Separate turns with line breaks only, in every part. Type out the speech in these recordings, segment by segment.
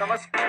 नमस्कार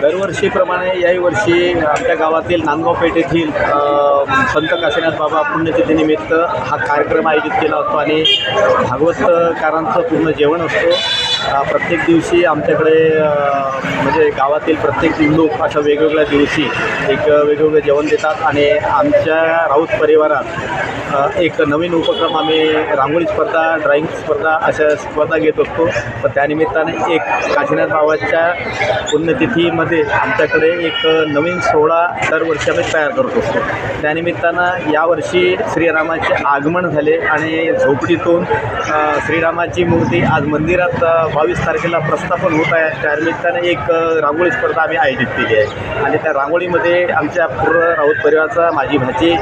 दरवर्षीप्रमाणे याही वर्षी आमच्या गावातील नांदगाव पेठ येथील संत काशीनाथ बाबा पुण्यतिथीनिमित्त हा कार्यक्रम आयोजित केला असतो आणि भागवतकारांचं पूर्ण जेवण असतो. प्रत्येक दिवशी आमच्याकडे म्हणजे गावातील प्रत्येक लोक अशा वेगवेगळ्या दिवशी एक वेगवेगळं जेवण देतात आणि आमच्या राऊत परिवारात एक नवीन उपक्रम आम्ही रांगोळी स्पर्धा ड्रॉईंग स्पर्धा अशा स्पर्धा घेत असतो. तर त्यानिमित्ताने एक काशीनाथ बाबाच्या पुण्यतिथीमध्ये आमच्याकडे एक नवीन सोहळा दरवर्षी आम्ही तयार करत असतो. त्यानिमित्तानं यावर्षी श्रीरामाचे आगमन झाले आणि झोपडीतून श्रीरामाची मूर्ती आज मंदिरात बावीस तारखेला प्रस्थापन होत आहे. त्यानिमित्ताने एक रांगोळी स्पर्धा आम्ही आयोजित केली आहे. आणि त्या रांगोळीमध्ये आमच्या पूर्ण राऊत परिवाराचा माझी भाची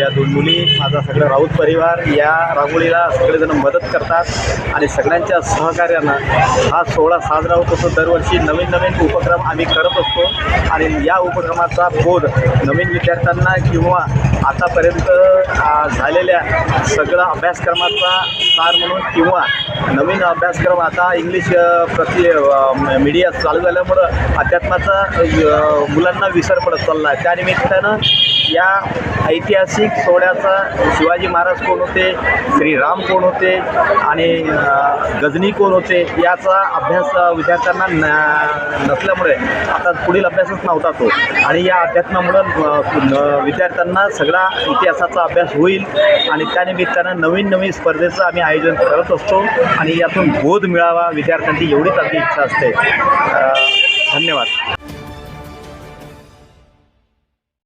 माझ्या दोन मुली माझा सगळं राऊत परिवार या रांगोळीला सगळेजण मदत करतात आणि सगळ्यांच्या सहकार्यानं हा सोहळा साजरा होत असतो. दरवर्षी नवीन नवीन उपक्रम आम्ही करत असतो आणि या उपक्रमाचा बोध नवीन विद्यार्थ्यांना किंवा आतापर्यंत झालेल्या सगळा अभ्यासक्रमाचा सार म्हणून किंवा नवीन अभ्यासक्रम आता इंग्लिश प्रति मीडिया चालू झाल्यामुळं अध्यात्माचा मुलांना विसर पडत चालला आहे. त्यानिमित्तानं या ऐतिहासिक सोहळ्याचा शिवाजी महाराज कोण होते श्रीराम कोण होते आणि गजनी कोण होते याचा अभ्यास विद्यार्थ्यांना न नसल्यामुळे आता पुढील अभ्यासच नव्हता तो. आणि या अध्यात्मामुळं विद्यार्थ्यांना सगळा इतिहासाचा अभ्यास होईल आणि त्यानिमित्तानं नवीन नवीन स्पर्धेचं आम्ही आयोजन करत असतो आणि यातून बोध मिळावा विद्यार्थ्यांची एवढीच आमची इच्छा असते. धन्यवाद.